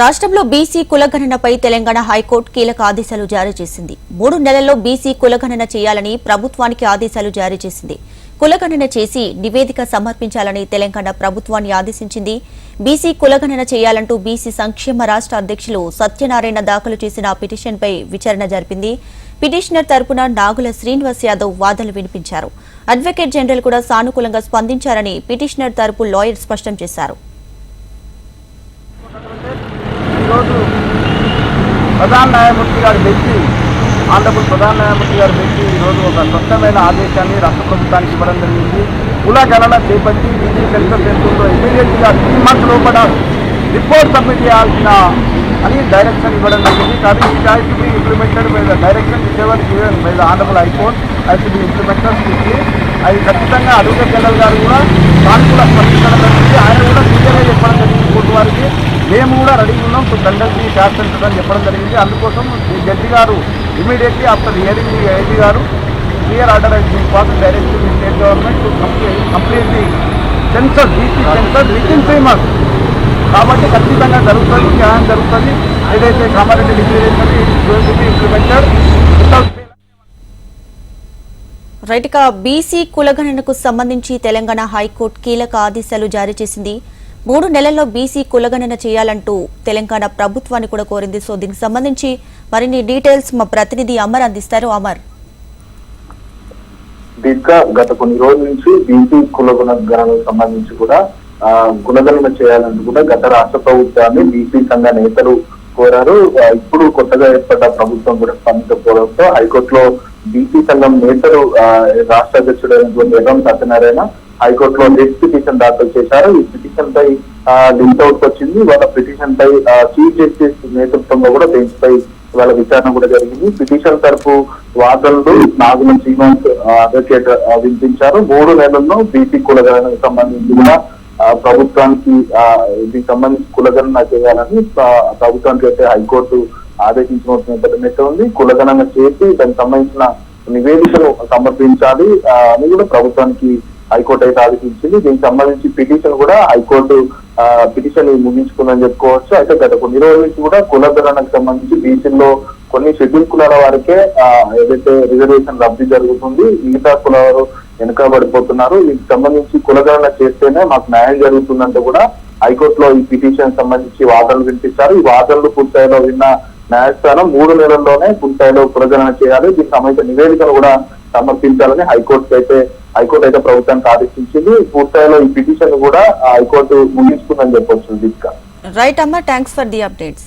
రాష్ట్రంలో BC కులగణనపై Telangana high court కీలక ఆదేశాలు జారీ చేసింది. మూడు నెలల్లో బీసీ కులగణన చేయాలని ప్రభుత్వానికి ఆదేశాలు జారీ చేసింది. కులగణన చేసి నివేదిక సమర్పించాలని తెలంగాణ ప్రభుత్వాన్ని ఆదేశించింది. బీసీ కులగణన చేయాలంటూ బీసీ సంక్షేమ రాష్ట్ర అధ్యక్షులు సత్యనారాయణ దాఖలు చేసిన పిటిషన్పై విచారణ జరిపింది. పిటిషనర్ తరపున నాగుల శ్రీనివాస్ యాదవ్ వాదనలు వినిపించారు. అడ్వకేట్ జనరల్ కూడా సానుకూలంగా స్పందించారని పిటిషనర్ తరపు లాయర్ స్పష్టం చేశారు ఈరోజు ప్రధాన న్యాయమూర్తి గారు పెట్టి ఆంధ్రప్రదేశ్ ప్రధాన న్యాయమూర్తి గారు పెట్టి ఈరోజు ఒక స్పష్టమైన ఆదేశాన్ని రాష్ట్ర ప్రభుత్వానికి ఇవ్వడం జరిగింది. కుల గణన చేపట్టి విజయ సెంటర్ సెంటర్లో ఇమీడియట్గా త్రీ మంత్స్ లోపల రిపోర్ట్ సబ్మిట్ చేయాల్సిన అని డైరెక్షన్ ఇవ్వడం జరిగింది. కానీ ఈ has to be implemented by the direction ever given by the honourable high court has to be implemented strictly అది ఖచ్చితంగా అడ్వకేట్ జనరల్ గారు కూడా సానుకూల స్పందించడం ఆయన కూడా క్లియర్గా చెప్పడం మేము కూడా రెడీ ఉన్నాం. సో కండక్ట్ ది సెంటర్ అని చెప్పడం జరిగింది. అందుకోసం ఈ జడ్జి గారు immediately after hearing the IG గారు clear order and pass direct the state government completely census BC census within three months కాబట్టి ఖచ్చితంగా జరుగుతుంది న్యాయం జరుగుతుంది. ఏదైతే Kamareddy declaration implemented without right ఇక బీసీ కులగణనకు సంబంధించి తెలంగాణ హైకోర్టు కీలక ఆదేశాలు జారీ చేసింది. మూడు నెలల్లో బీసీ కులగణన చేయాలంటూ తెలంగాణ ప్రభుత్వాన్ని కూడా కోరింది సో దీనికి సంబంధించి మరిన్ని డీటెయిల్స్ మా ప్రతినిధి అమర్ అందిస్తారు. అమర్. దీంట్లో గత కొన్ని రోజుల నుంచి బీసీ కులగణ గణనకు సంబంధించి కూడా కులగణన చేయాలని కూడా గత రాష్ట్ర ప్రభుత్వాన్ని బీసీ సంఘ నేతలు కోరారు. ఇప్పుడు కొత్తగా ఏర్పడ్డ ప్రభుత్వం కూడా స్పందించకపోవడంతో హైకోర్టులో బీసీ సంఘం నేతలు రాష్ట్ర అధ్యక్షుడైనటువంటి ఎర్రం సత్యనారాయణ హైకోర్టులో రిట్ పిటిషన్ దాఖలు చేశారు. ఈ పిటిషన్ పై లింక్ అవుట్ వచ్చింది. వాళ్ళ పిటిషన్ పై చీఫ్ జస్టిస్ నేతృత్వంలో కూడా బెంచ్ పై వాళ్ళ విచారణ కూడా జరిగింది. పిటిషన్ తరపు వాదనలు నాగుల శ్రీమంత్ అడ్వకేట్ వినిపించారు. మూడు నెలల్లో బీసీ కులగణనకు సంబంధించి కూడా ప్రభుత్వానికి దీనికి సంబంధించి కులగణన చేయాలని ప్రభుత్వానికి అయితే హైకోర్టు ఆదేశించిన నేపథ్యం ఉంది. కులగణన చేసి దానికి సంబంధించిన నివేదికను సమర్పించాలి అని కూడా ప్రభుత్వానికి హైకోర్టు అయితే ఆదేశించింది. దీనికి సంబంధించి పిటిషన్ కూడా హైకోర్టు పిటిషన్ ముగించుకుందని చెప్పుకోవచ్చు. అయితే గత కొన్ని రోజుల నుంచి కూడా కులధరణకు సంబంధించి బీసీల్లో కొన్ని షెడ్యూల్ కులాల వారికే ఏదైతే రిజర్వేషన్ లబ్ధి జరుగుతుంది మిగతా కులవారు వెనుకబడిపోతున్నారు. దీనికి సంబంధించి కులగణన చేస్తేనే మాకు న్యాయం జరుగుతుందంటే కూడా హైకోర్టులో ఈ పిటిషన్ సంబంధించి వాదనలు వినిపిస్తారు. ఈ వాదనలు పూర్తయిలో విన్న న్యాయస్థానం మూడు నెలల్లోనే పూర్తయిలో కులగణన చేయాలి. దీనికి సంబంధించిన నివేదికను కూడా సమర్పించాలని హైకోర్టు అయితే హైకోర్టు అయితే ప్రభుత్వానికి ఆదేశించింది. పూర్తయిలో ఈ పిటిషన్ కూడా హైకోర్టు ముగించుకుందని చెప్పొచ్చు గా రైట్ అమ్మా థ్యాంక్స్ ఫర్ ది అప్డేట్స్